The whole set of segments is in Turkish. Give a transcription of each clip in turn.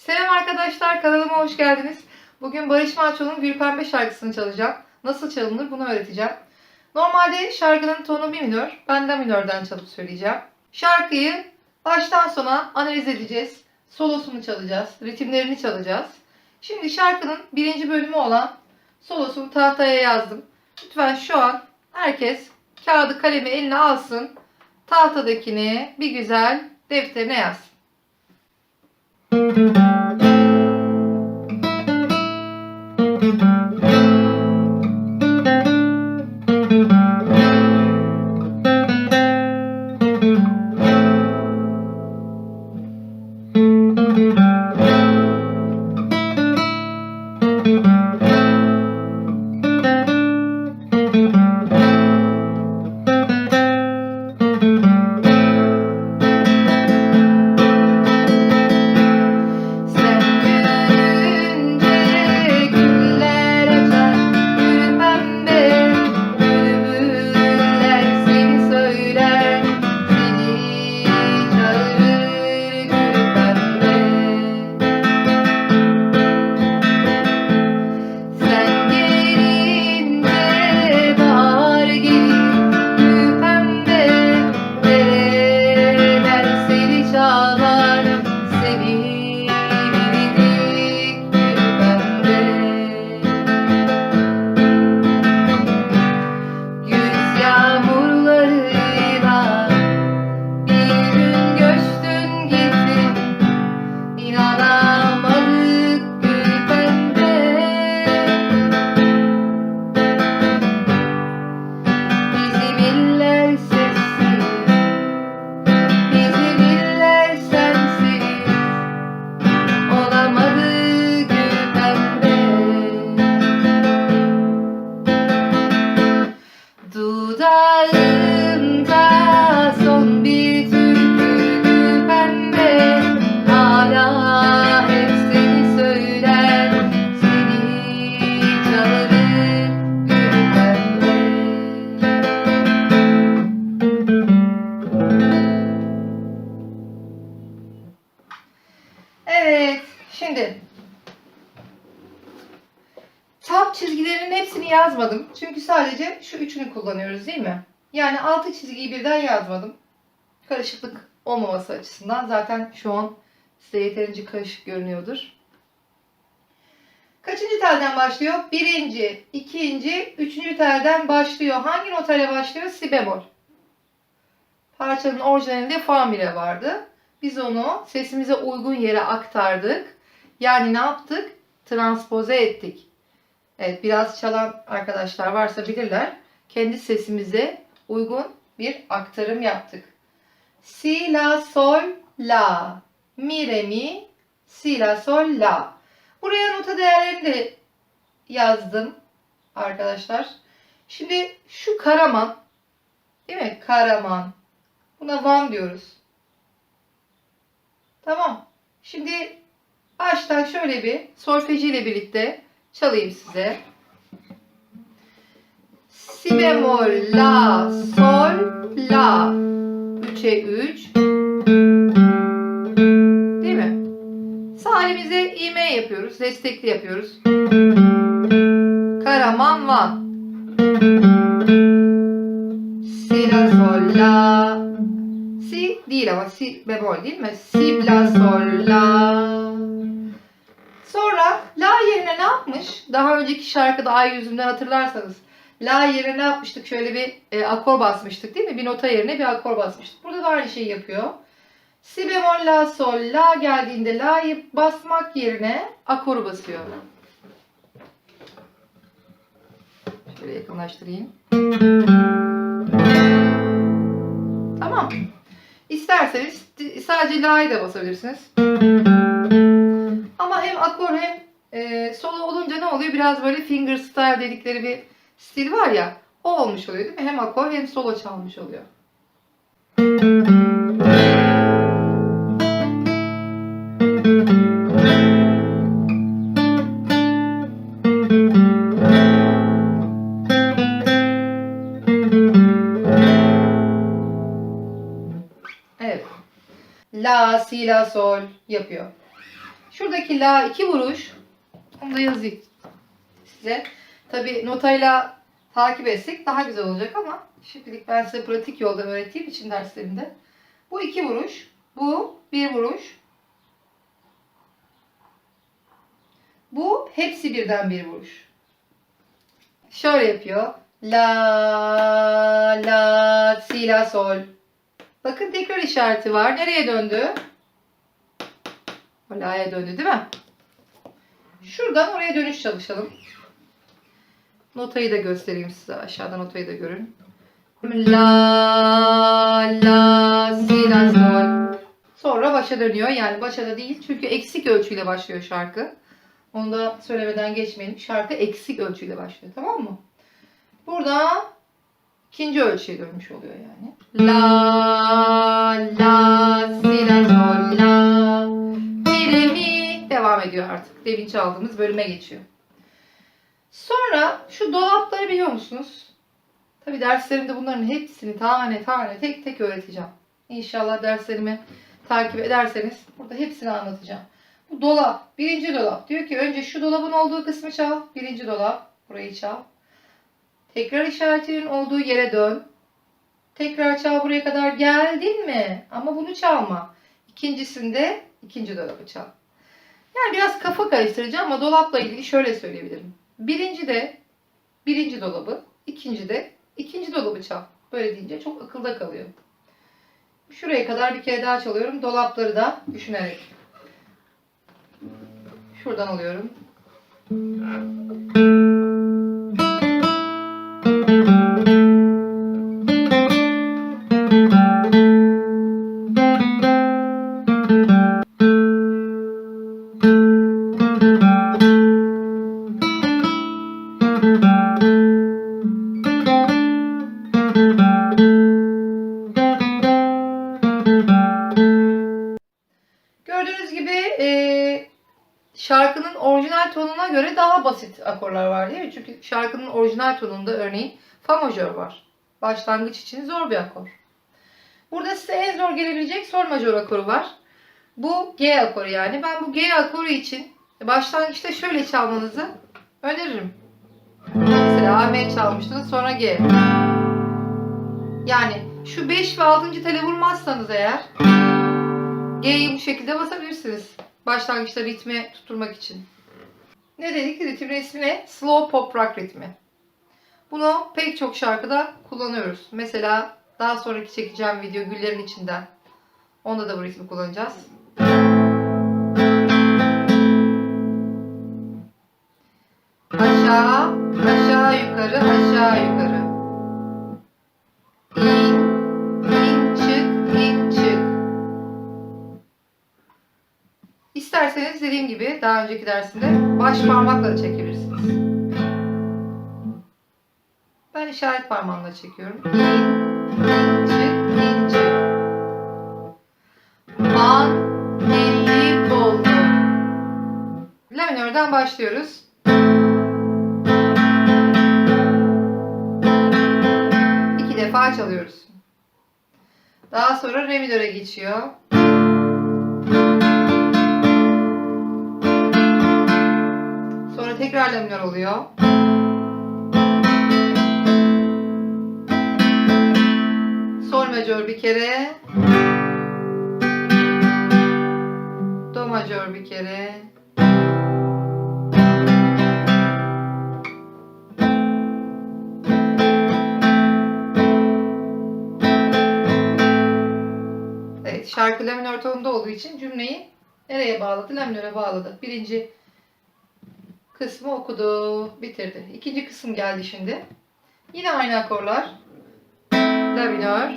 Selam arkadaşlar, kanalıma hoş geldiniz. Bugün Barış Manço'nun Gül Pembe şarkısını çalacağım. Nasıl çalınır bunu öğreteceğim. Normalde şarkının tonu mi minör, ben de minörden çalıp söyleyeceğim. Şarkıyı baştan sona analiz edeceğiz. Solosunu çalacağız, ritimlerini çalacağız. Şimdi şarkının birinci bölümü olan solosunu tahtaya yazdım. Lütfen şu an herkes kağıdı kalemi eline alsın. Tahtadakini bir güzel defterine yazsın. thank mm -hmm. you yazmadım. Çünkü sadece şu üçünü kullanıyoruz değil mi? Yani altı çizgiyi birden yazmadım. Karışıklık olmaması açısından. Zaten şu an size yeterince karışık görünüyordur. Kaçıncı telden başlıyor? Birinci, ikinci, üçüncü telden başlıyor. Hangi notayla başlıyor? Si bemol. Parçanın orijinalinde fa mire vardı. Biz onu sesimize uygun yere aktardık. Yani ne yaptık? Transpoze ettik. Evet biraz çalan arkadaşlar varsa bilirler. Kendi sesimize uygun bir aktarım yaptık. Si, la, sol, la. Mi, re, mi. Si, la, sol, la. Buraya nota değerlerini de yazdım arkadaşlar. Şimdi şu Karaman değil mi? Karaman. Buna Van diyoruz. Tamam. Şimdi baştan şöyle bir solfeji ile birlikte çalayım size. Si bemol, la, sol, la. 3'e 3. Değil mi? Sağ elimize ime yapıyoruz. Destekli yapıyoruz. Karaman, van. Si, la, sol, la. Si değil ama si bemol değil mi? Si, la, sol, la. Sonra la yerine ne yapmış? Daha önceki şarkıda Ay Yüzüm'den hatırlarsanız. La yerine ne yapmıştık? Şöyle bir e, akor basmıştık değil mi? Bir nota yerine bir akor basmıştık. Burada da aynı şeyi yapıyor. Si bemol la sol la geldiğinde la'yı basmak yerine akoru basıyor. Şöyle yakınlaştırayım. Tamam. İsterseniz sadece la'yı da basabilirsiniz. Hem akor hem e, solo olunca ne oluyor? Biraz böyle finger style dedikleri bir stil var ya. O olmuş oluyor değil mi? Hem akor hem solo çalmış oluyor. Evet. La, si, la, sol yapıyor. Şuradaki la iki vuruş. Onu da yazayım size. Tabi notayla takip etsek daha güzel olacak ama şimdilik ben size pratik yolda öğrettiğim için derslerimde. Bu iki vuruş. Bu bir vuruş. Bu hepsi birden bir vuruş. Şöyle yapıyor. La, la, si, la, sol. Bakın tekrar işareti var. Nereye döndü? O la'ya döndü değil mi? Şuradan oraya dönüş çalışalım. Notayı da göstereyim size. Aşağıda notayı da görün. La, la, si, la, sol. Sonra başa dönüyor. Yani başa da değil. Çünkü eksik ölçüyle başlıyor şarkı. Onu da söylemeden geçmeyelim. Şarkı eksik ölçüyle başlıyor. Tamam mı? Burada ikinci ölçüye dönmüş oluyor yani. La, la, Demin çaldığımız bölüme geçiyor. Sonra şu dolapları biliyor musunuz? Tabi derslerimde bunların hepsini tane tane tek tek öğreteceğim. İnşallah derslerimi takip ederseniz burada hepsini anlatacağım. Bu dolap. Birinci dolap. Diyor ki önce şu dolabın olduğu kısmı çal. Birinci dolap. Burayı çal. Tekrar işaretinin olduğu yere dön. Tekrar çal buraya kadar geldin mi? Ama bunu çalma. İkincisinde ikinci dolabı çal. Yani biraz kafa karıştıracağım ama dolapla ilgili şöyle söyleyebilirim. Birinci de birinci dolabı, ikinci de ikinci dolabı çal. Böyle deyince çok akılda kalıyor. Şuraya kadar bir kere daha çalıyorum. Dolapları da düşünerek. Şuradan alıyorum. Tonuna göre daha basit akorlar var değil mi? Çünkü şarkının orijinal tonunda örneğin fa majör var. Başlangıç için zor bir akor. Burada size en zor gelebilecek sol majör akoru var. Bu G akoru yani. Ben bu G akoru için başlangıçta şöyle çalmanızı öneririm. Mesela A çalmıştınız sonra G. Yani şu 5 ve 6. tele vurmazsanız eğer G'yi bu şekilde basabilirsiniz. Başlangıçta ritmi tutturmak için. Ne dedik? Ritim ismi ne? Slow pop rock ritmi. Bunu pek çok şarkıda kullanıyoruz. Mesela daha sonraki çekeceğim video Güllerin içinden. Onda da bu ritmi kullanacağız. Aşağı, aşağı yukarı, aşağı yukarı. İn, Dediğim gibi daha önceki dersimde baş parmakla da çekebilirsiniz. Ben işaret parmağımla çekiyorum. İn, çık, in, çık. An, elli, oldu. La minörden başlıyoruz. İki defa çalıyoruz. Daha sonra re minöre geçiyor. Minör oluyor. Sol majör bir kere. Do majör bir kere. Şarkı la minör tonunda olduğu için cümleyi nereye bağladı? La minöre bağladı. Birinci kısmı okudu, bitirdi. İkinci kısım geldi şimdi. Yine aynı akorlar. La minör,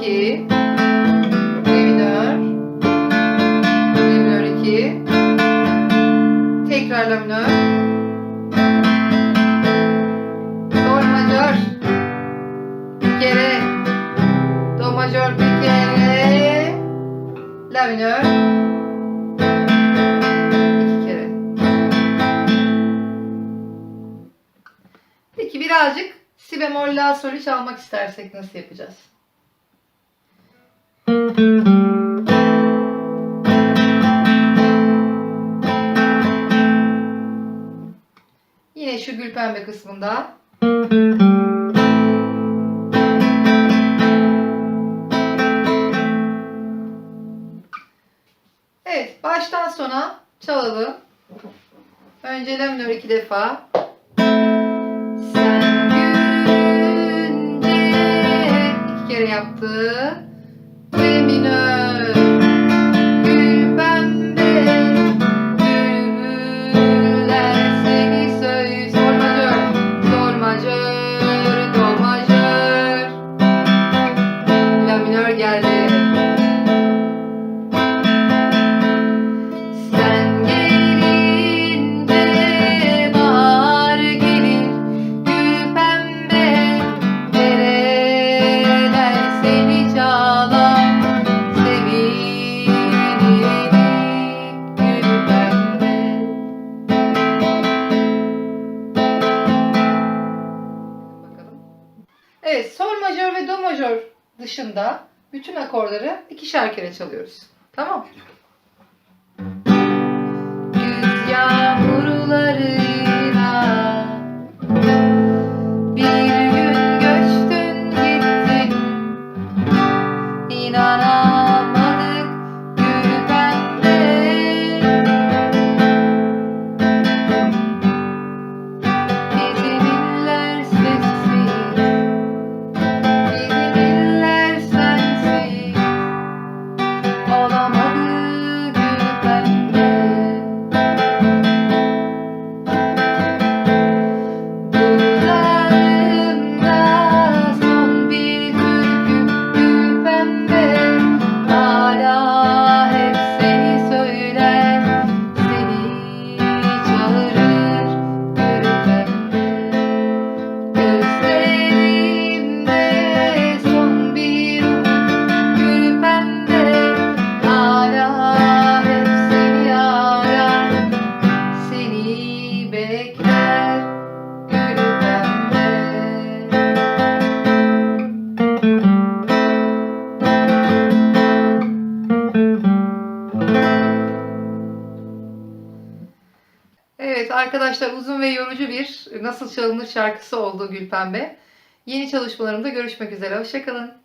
2, re minör, re minör 2, tekrar la minör, sol majör, bir kere, do majör bir kere, la minör, birazcık si bemol la solü çalmak istersek nasıl yapacağız? Yine şu gül pembe kısmında. Evet, baştan sona çalalım. Önce la iki defa. Yaptı. Re minör. Majör ve do majör dışında bütün akorları ikişer kere çalıyoruz. Tamam. Güz yağmurlarıyla arkadaşlar uzun ve yorucu bir Nasıl Çalınır şarkısı oldu Gülpembe. Yeni çalışmalarımda görüşmek üzere. Hoşçakalın.